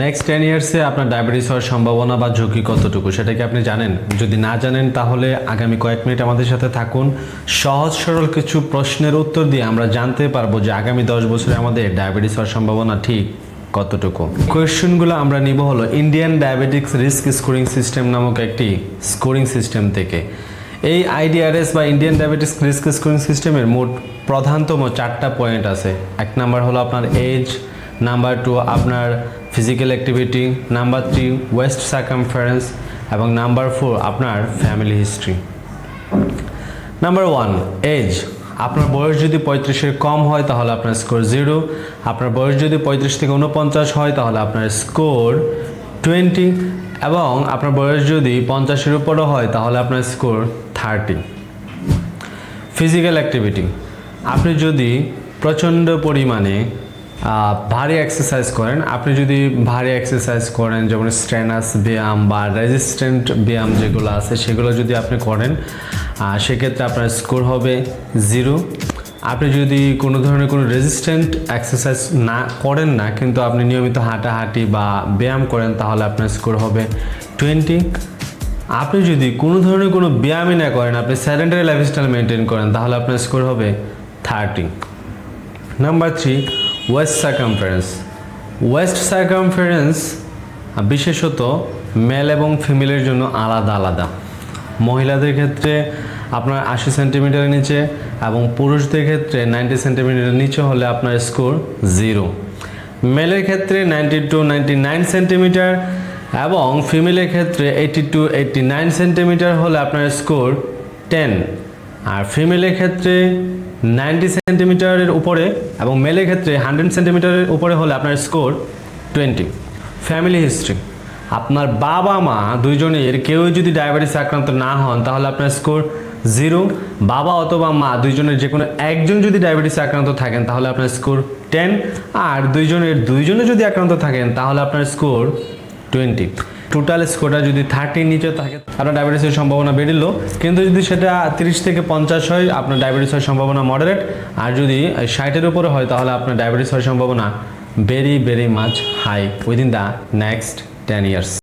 Next ten ইয়ার্সে আপনার diabetes হওয়ার সম্ভাবনা বা ঝুঁকি কতটুকু সেটা কি আপনি জানেন? যদি না জানেন, তাহলে আগামী কয়েক মিনিট আমাদের সাথে থাকুন। সহজ সরল কিছু প্রশ্নের উত্তর দিয়ে আমরা জানতে পারব যে আগামী দশ বছরে আমাদের ডায়াবেটিস হওয়ার সম্ভাবনা ঠিক কতটুকু। কোয়েশ্চেনগুলো আমরা নিব হলো Indian diabetics risk scoring system নামক একটি স্কোরিং সিস্টেম থেকে। এই আইডিআরএস বা ইন্ডিয়ান ডায়াবেটিক্স রিস্ক স্কোরিং সিস্টেমের মোট প্রধানতম চারটা পয়েন্ট আছে। এক নাম্বার হলো আপনার এজ নাম্বার টু আপনার physical activity number three waist circumference এবং নাম্বার ফোর আপনার family history number one age আপনার বয়স যদি পঁয়ত্রিশের কম হয়, তাহলে আপনার স্কোর জিরো আপনার বয়স যদি পঁয়ত্রিশ থেকে উনপঞ্চাশ হয়, তাহলে আপনার স্কোর টোয়েন্টি এবং আপনার বয়স যদি পঞ্চাশের উপরও হয়, তাহলে আপনার স্কোর থার্টি ফিজিক্যাল অ্যাক্টিভিটি আপনি যদি প্রচণ্ড পরিমাণে ভারী এক্সারসাইজ করেন। আপনি যদি ভারী এক্সারসাইজ করেন, যেমন স্ট্রেনাস ব্যায়াম বা রেজিস্ট্যান্ট ব্যায়াম যেগুলো আছে, সেগুলো যদি আপনি করেন সেক্ষেত্রে আপনার স্কোর হবে জিরো আপনি যদি কোনো ধরনের কোনো রেজিস্ট্যান্ট এক্সারসাইজ না করেন না, কিন্তু আপনি নিয়মিত হাঁটাহাঁটি বা ব্যায়াম করেন, তাহলে আপনার স্কোর হবে টোয়েন্টি আপনি যদি কোনো ধরনের কোনো ব্যায়ামই না করেন, আপনি স্যাডেন্টারি লাইফস্টাইল মেনটেন করেন, তাহলে আপনার স্কোর হবে thirty number three waist circumference waist circumference বিশেষত মেল এবং ফিমেলের জন্য আলাদা আলাদা। মহিলাদের ক্ষেত্রে আপনার আশি সেন্টিমিটারের নিচে এবং পুরুষদের ক্ষেত্রে নাইনটি সেন্টিমিটারের নিচে হলে আপনার স্কোর জিরো মেলের ক্ষেত্রে ninety to ninety nine centimetre এবং ফিমেলের ক্ষেত্রে eighty to eighty nine centimetre হলে আপনার স্কোর টেন আর ফিমেলের ক্ষেত্রে নাইনটি সেন্টিমিটারের উপরে এবং মেলের ক্ষেত্রে হান্ড্রেড সেন্টিমিটারের উপরে হলে আপনার স্কোর টোয়েন্টি ফ্যামিলি হিস্ট্রি আপনার বাবা মা দুইজনের কেউই যদি ডায়াবেটিস আক্রান্ত না হন, তাহলে আপনার স্কোর জিরো বাবা অথবা মা দুইজনের যে কোনো একজন যদি ডায়াবেটিস আক্রান্ত থাকেন, তাহলে আপনার স্কোর টেন আর দুইজনের দুইজনে যদি আক্রান্ত থাকেন, তাহলে আপনার স্কোর টোয়েন্টি টোটাল স্কোরটা যদি থার্টির নিচে থাকে আপনার ডায়াবেটিসের সম্ভাবনা বেড়েলো। কিন্তু যদি সেটা তিরিশ থেকে পঞ্চাশ হয়, আপনার ডায়াবেটিস হওয়ার সম্ভাবনা মডারেট আর যদি ষাটের উপরে হয়, তাহলে আপনার ডায়াবেটিস হওয়ার সম্ভাবনা very very much high within the next ten years